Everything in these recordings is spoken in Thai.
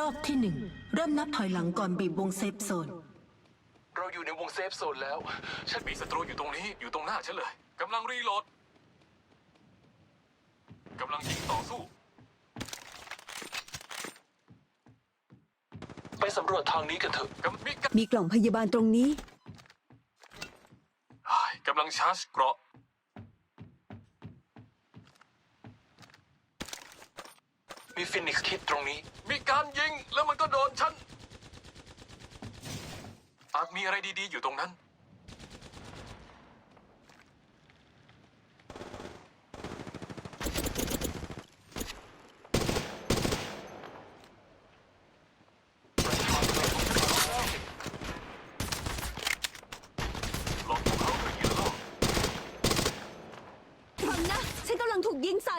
รอบที่หนึ่งเริ่มนับถอยหลังก่อนบีบวงเซฟโซน เราอยู่ในวงเซฟโซนแล้ว ฉันมีศัตรูอยู่ตรงนี้ อยู่ตรงหน้าฉันเลย กำลังรีโหลด กำลังยิงต่อสู้ ไปสำรวจทางนี้กันเถอะกำมีกมีกล่องพยาบาลตรงนี้กำลังชาร์จเกราะ มีฟินิกซ์คิดตรงนี้ มีการยิงแล้วมันก็โดนฉัน อาจ มีอะไรดีๆอยู่ตรงนั้น หลอกพวกเขาด้วยเหยื่อล่อ ฟังนะ ฉันกำลังถูกยิงใส่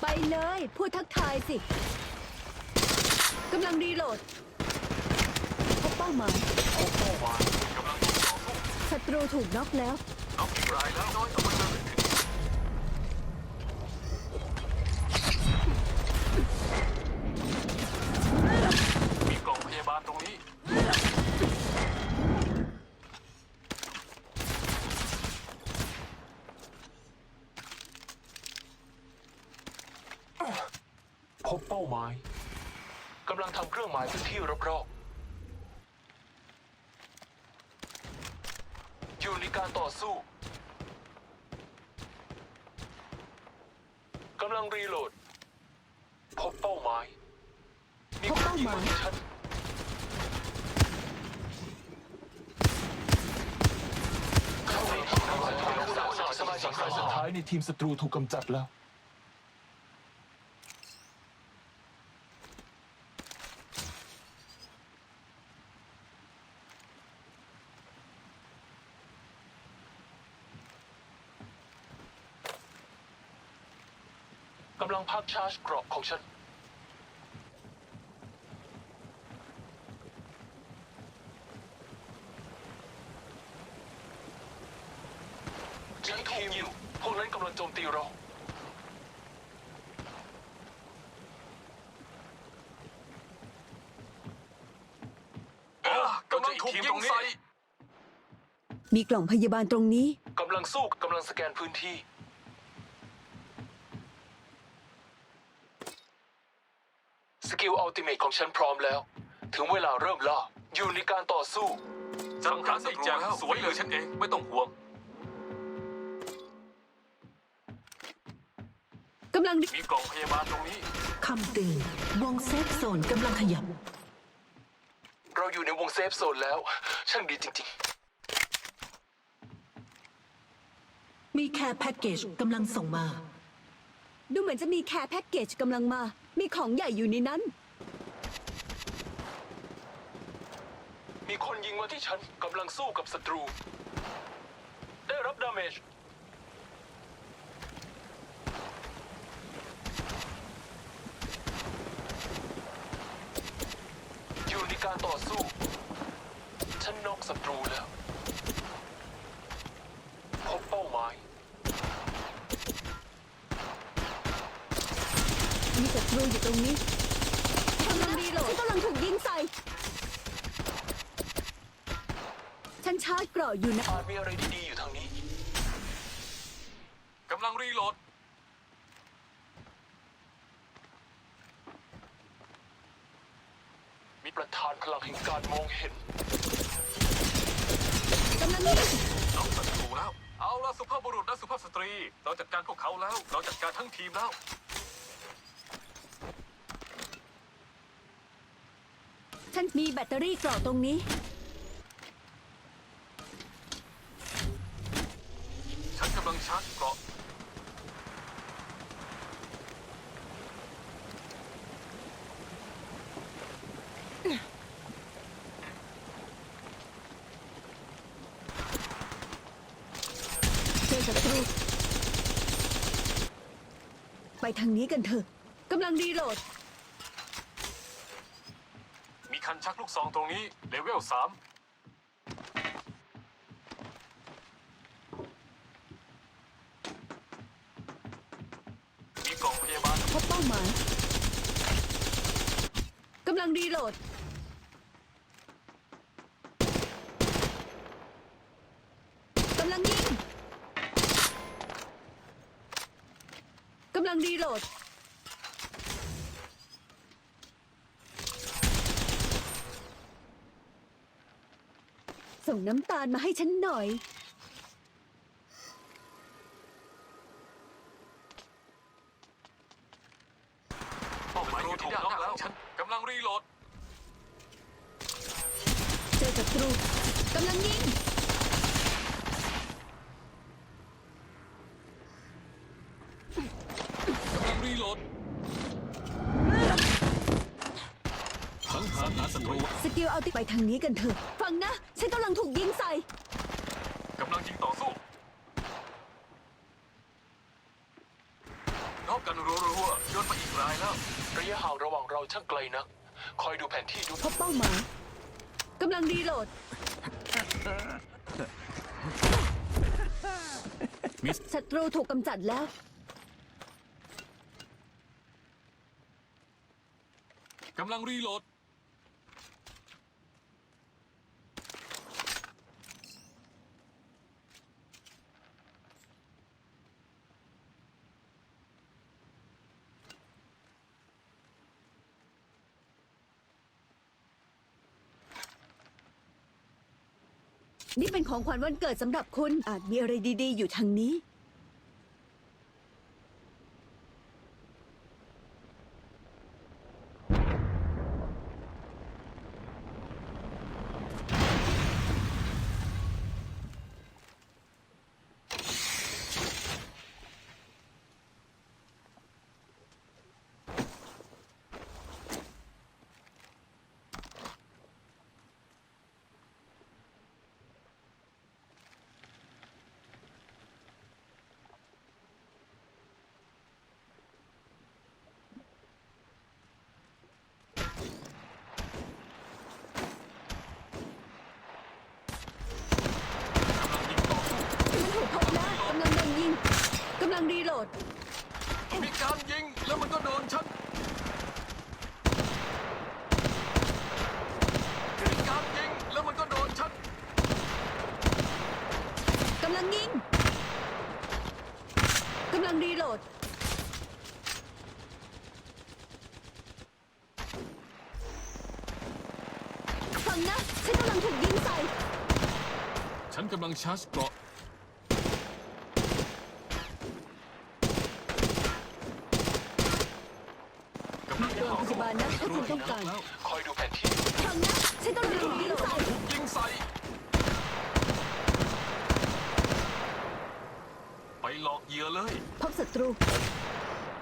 ไปเลย พูดทักทายสิ กำลังรีโหลดพบเป้าหมายพบเป้าหม่ศัตรูถูกน็อกแล้ว มีกล่องพยาบาลตรงนี้ พบเป้าหมายกำลังทำเครื่องหมายพื้นที่รอบๆ อยู่ในการต่อสู้กำลังรีโหลด พบเป้าหมายมีคนยิงมาที่ฉันเข้าในที่ทำสายรักษาสมาชิกรายสุดท้ายในทีมศัตรูถูกกำจัดแล้ว กำลังพักชาร์จเกรอบของฉัน ฉันถูกยิงพวกนั้นกำลังโจมตีเรา กำลังถูกยิงใส่มีกล่องพยาบาลตรงนี้ กำลังสู้กำลังสแกนพื้นที่ สกิลอัลติเมทของฉันพร้อมแล้ว ถึงเวลาเริ่มล่าอยู่ในการต่อสู้จัดการได้แจกสวยเลยฉันเองไม่ต้องห่วงกำลังมีกล่องพยาบาลตรงนี้ คำเตือนวงเซฟโซนกำลังขยับ เราอยู่ในวงเซฟโซนแล้ว ช่างดีจริง มีแคร์แพ็กเกจกำลังส่งมา ดูเหมือนจะมีแคร์แพ็กเกจกำลังมา มีของใหญ่อยู่ในนั้น มีคนยิงมาที่ฉันกำลังสู้กับศัตรู ได้รับดาเมจ อยู่ในการต่อสู้ ฉันนอกศัตรูแล้ว พบเป้าหมาย มี ศัตรูอยู่ตรงนี้กำลังรีโหลดฉันกำลังถูกยิงใส่ ฉันชาร์จเกราะอยู่นะ อาจมีอะไรดีๆอยู่ทางนี้กำลังรีโหลด มีประธานพลังแห่งการมองเห็นกำลังยิงน้องศัตรูแล้ว เอาละสุภาพบุรุษและสุภาพสตรี เราจัดการพวกเขาแล้ว เราจัดการทั้งทีมแล้ว ฉันมีแบตเตอรี่เกราะตรงนี้ ฉันกำลังชาร์จเกราะเจอศัตรูไปทางนี้กันเถอะกำลังรีโหลด มีคัน ชักลูกซองตรงนี้เลเวลสามมีกล่องพยาบาลพบเป้าหมายำลังรีโหลด กำลังยิง กำลังรีโหลด ส่งน้ำตาลมาให้ฉันหน่อย เป้าหมายอยู่ที่ด้านหน้าของฉันกำลังรีโหลด เจอศัตรู กำลังยิง กำลังรีโหลดสังหารหาศั ตรูสกิลเอาติไปทางนี้กันเถอะ ฟังนะ ฉันกำลังถูกยิงใส่ กำลังยิงต่อสู้รอบกันรัวๆโยนมาอีกรายแล้ว ระยะห่างระหว่างเราช่างไกลนัก คอยดูแผนที่ดูพบเป้าหมายกำลังรีโหลด มิสศัตรูถูกกำจัดแล้ว กำลังรีโหลด นี่เป็นของขวัญวันเกิดสำหรับคุณอาจมีอะไรดี ๆ อยู่ทางนี้ถูกพบแล้วกำลังโดนยิง กำลังรีโหล ด มีการยิงแล้วมันก็โดนฉันมีการยิงแล้วมันก็โดนฉันกำลังยิง กำลังรีโหลด ฟังนะ ฉันกำลังถูกยิงใส่ ฉันกำลังชาร์จเกราะ กำลังโรงพยาบาลนะถ้าคุณต้องการแล้วคอยดูแผนที่ฟังนะฉันกำลังถูกยิงใส่ถูกยิงใส่ ไปหลอกเหยื่อเลยพบศัตรู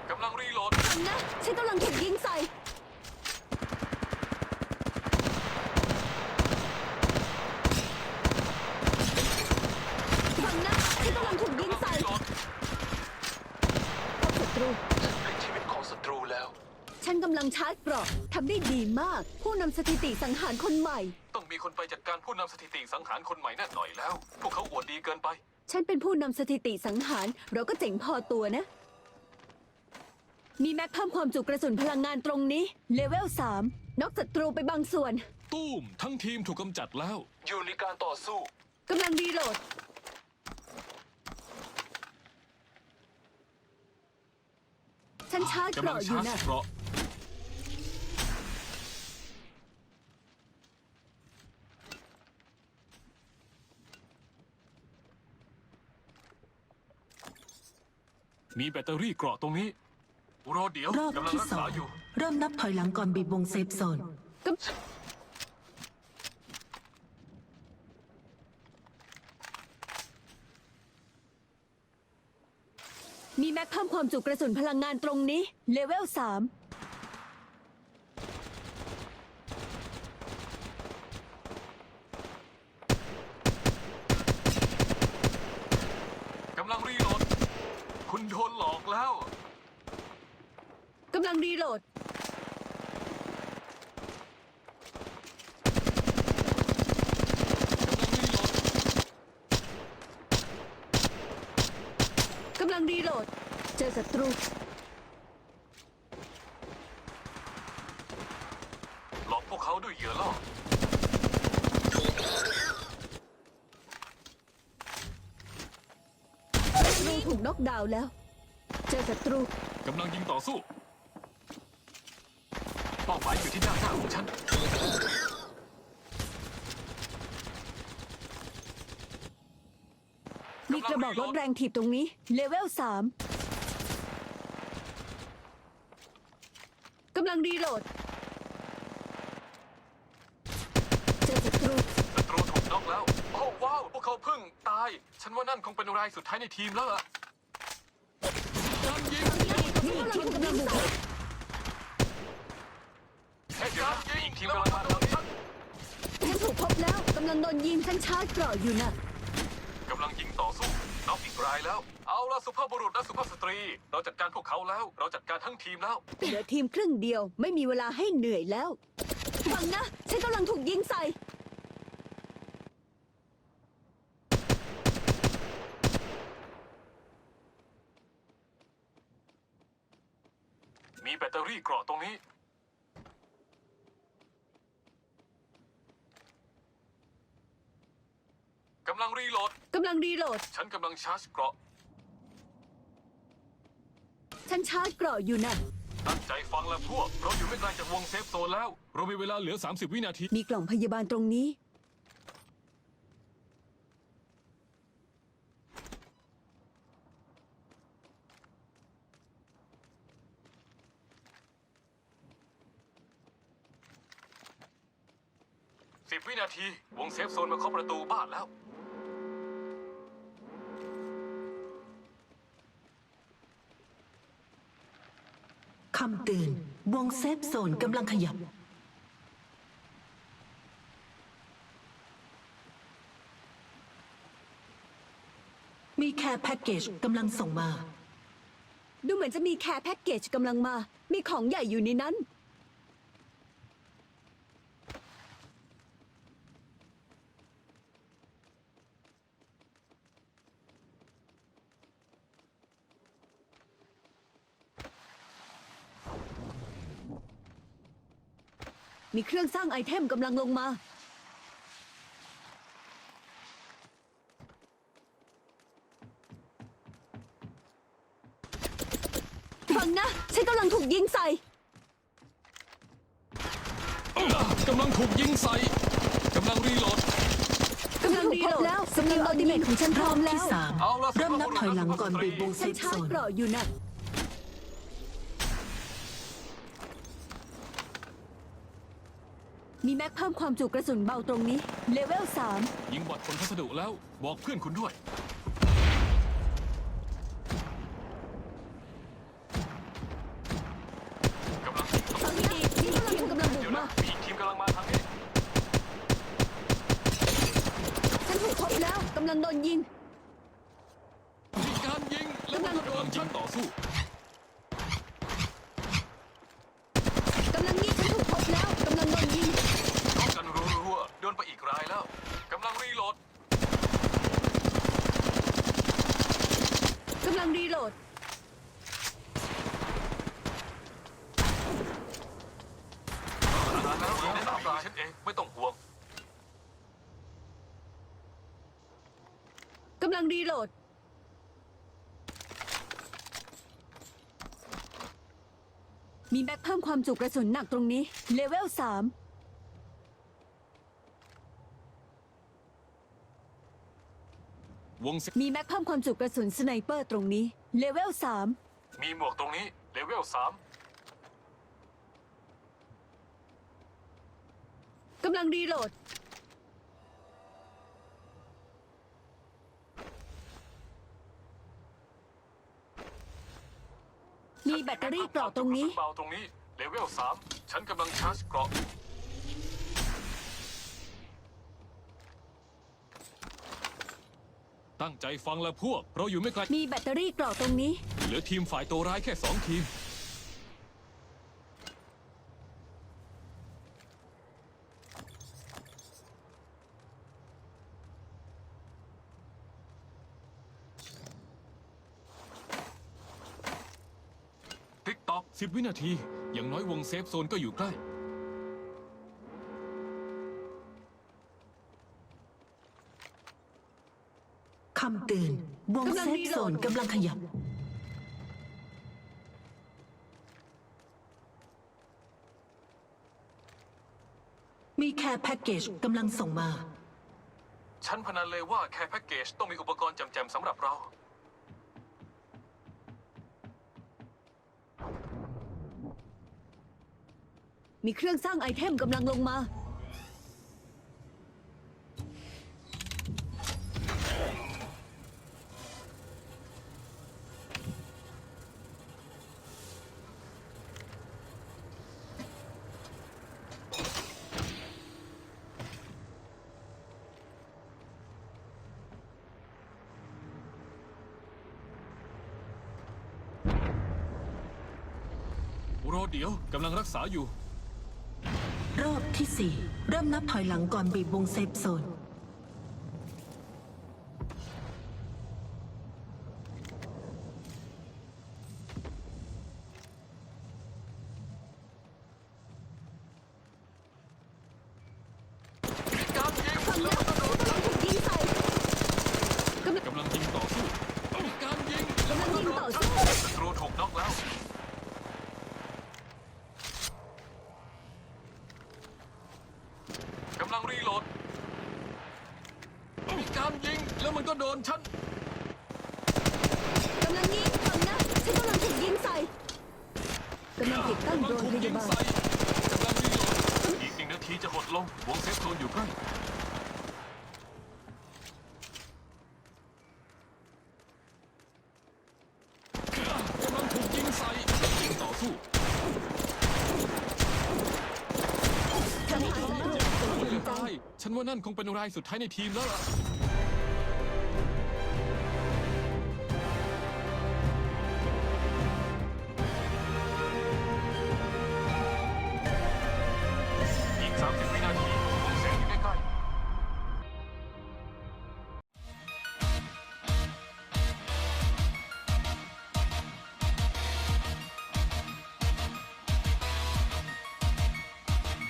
กำลังรีโหลดฟังนะฉันกำลังถูกยิงใส่ฟังนะฉันกำลังถูกยิงใส่รีโหลดพบศัตรู ฉันกำลังชาร์จเกราะทำได้ดีมาก ผู้นำสถิติสังหารคนใหม่ ต้องมีคนไปจัดการผู้นำสถิติสังหารคนใหม่แน่หน่อยแล้ว พวกเขาอวดดีเกินไป ฉันเป็นผู้นำสถิติสังหาร เราก็เจ๋งพอตัวนะ มีแม็กเพิ่มความจุกระสุนพลังงานตรงนี้ เลเวล 3นอกศัตรูไปบางส่วนตู้มทั้งทีมถูกกำจัดแล้ว อยู่ในการต่อสู้ กำลังรีโหลด ฉันชาร์จเกกำลัราะงอยู่ชาร์จนะ เกราะ มีแบตเตอรี่เกราะตรงนี้ รอเดี๋ยวรอบกำลังที่รักสอษางอยู่ เริ่มนับถอยหลังก่อนบีบวงเซฟโซนกำมีแม็กเพิ่มความจุกระสุนพลังงานตรงนี้ เลเวล3 นหลอกแล้ว กำลังรีโหลด กำลังรีโหลด เจอศัตรู หลอกพวกเขาด้วยเหยื่อล่อรูถูกน็กดาวแล้ว เจอศัตรู กำลังยิงต่อสู้ เป้าหมายอยู่ที่ด้านหน้าของฉัน มีกระบอกรถแรงถีบตรงนี้ เลเวลสามกำลังรีโหลด เจอศัตรู ศัตรูถูกน็อกแล้ว โอ้ว้าว พวกเขาเพิ่งตาย ฉันว่านั่นคงเป็นรายสุดท้ายในทีมแล้วล่ะการ ยิงนี่ทีมกำลังบุกเหตุการณ์ยิงทีมกำลังมาทางนี้ฉันถูกพบแล้วกำลังโดนยิงฉันชาร์จเกราะอยู่น่ะกำลังยิงต่อสู้น็อกอีกรายแล้ว เอาละสุภาพบุรุษและสุภาพสตรี เราจัดการพวกเขาแล้ว เราจัดการทั้งทีมแล้ว เหลือทีมครึ่งเดียวไม่มีเวลาให้เหนื่อยแล้ว ฟังนะ ฉันกำลังถูกยิงใส่ มีแบตเตอ รี่เกราะตรงนี้ กำลังรีโหลด กำลังรีโหลด ฉันกำลังชาร์จเกราะ ฉันชาร์จเกราะอยู่น่ะตั้งใจฟังแล้วพวก เราอยู่ไม่ไกลจากวงเซฟโซนแล้ว เรามีเวลาเหลือ 30 วินาที มีกล่องพยาบาลตรงนี้ คำเตือนวงเซฟโซนกำลังขยับ มีแคร์แพ็กเกจกำลังส่งมา ดูเหมือนจะมีแคร์แพ็กเกจกำลังมา มีของใหญ่อยู่ในนั้น มีเครื่องสร้างไอเทมกำลังลงมา ฟังนะ ฉันกำลังถูกยิงใส่กำลังถูกยิงใส่กำลังรีโหลด กำลังรีโหลดแล้วสกิลอัลติเมทของฉันพร้อมแล้ที่วสามเอาละเริ่มนับถอยหลังก่อนบีบวงเซฉันฟชาโซร์จน เกราะอยู่น่ะ มีแม็กเพิ่มความจุกระสุนเบาตรงนี้ เลเวลสามยิงบอดขนพัสดุแล้วบอกเพื่อนคุณด้วย กำลังยิงต่อ ฟังให้ดีนี่ทีมกำลังบุ เดี๋ ก ยวนะ มา มีอีกทีมกำลังมาทางนี้ ฉันถูกพบแล้วกำลังโดนยิง มีการยิง แล้วมันก็กำลังยิงต่อสู้ กำลังยิงฉันถูกพบแล้วกำลังโดนยิง เอากันรัวๆโดนไปอีกรายแล้ว กำลังรีโหลด กำลังรีโหลด แล้วยิงได้สามรายฉันเอง ไม่ต้องห่วง กำลั งรีโหลด มีแม็กเพิ่มความจุกระสุนหนักตรงนี้ เลเวลสามวงเซฟมีแม็กเพิ่มความจุกระสุนสไนเปอร์ตรงนี้ เลเวลสามมีหมวกตรงนี้ เลเวลสามกำลังรีโหลด มีแบตเตอรี่เกราะตรงนี้ เบาตรงนี้เลเวลสามฉันกำลังชาร์จเกราะตั้งใจฟังแล้วพวก เราอยู่ไม่ไกลมีแบตเตอรี่เกราะตรงนี้ เหลือทีมฝ่ายตัวร้ายแค่สองทีม ติ๊กตอก สิบวินาที อย่างน้อยวงเซฟโซนก็อยู่ใกล้กคำเตือนวงกำลังเซฟรีโหลดโซนกำลังขยับ มีแคร์แพ็กเกจกำลังส่งมา ฉันพนันเลยว่าแค่แพ็กเกจต้องมีอุปกรณ์แจมๆสำหรับเรา มีเครื่องสร้างไอเทมกำลังลงมา รอเดี๋ยวกำลังรักษาอยู่ รอบที่สี่เริ่มนับถอยหลังก่อนบีบวงเซฟโซน การยิง ฟัง แล้ แล้ว ว มันก็โดน กำลังถูกยิงใส่กำลัง กำลังยิงต่อสู้การยิงแล้ว กำลั มัน ง ก็ ยิง โดน ต่อสู้ ศัตรูถูกน็อกแล้ว กำลังรีโหลด มีการยิงแล้วมันก็โดนฉัน กำลังยิงฟังนะฉันกำลังถูกยิงใส่กำลังติดตั้ง กำลั โดรน ถูก พ ยิ ยาง บาล ใส่กำลังรีโหลด อีกหนึ่งนาทีจะหดลง วงเซฟโซนอยู่ใกล้ กำลังถูกยิงใส่ยิงต่อสู้ ฉันหายแล้ว ตาย ฉัน ว่านั่นคงเป็นรายสุดท้ายในทีมแล้วล่ะ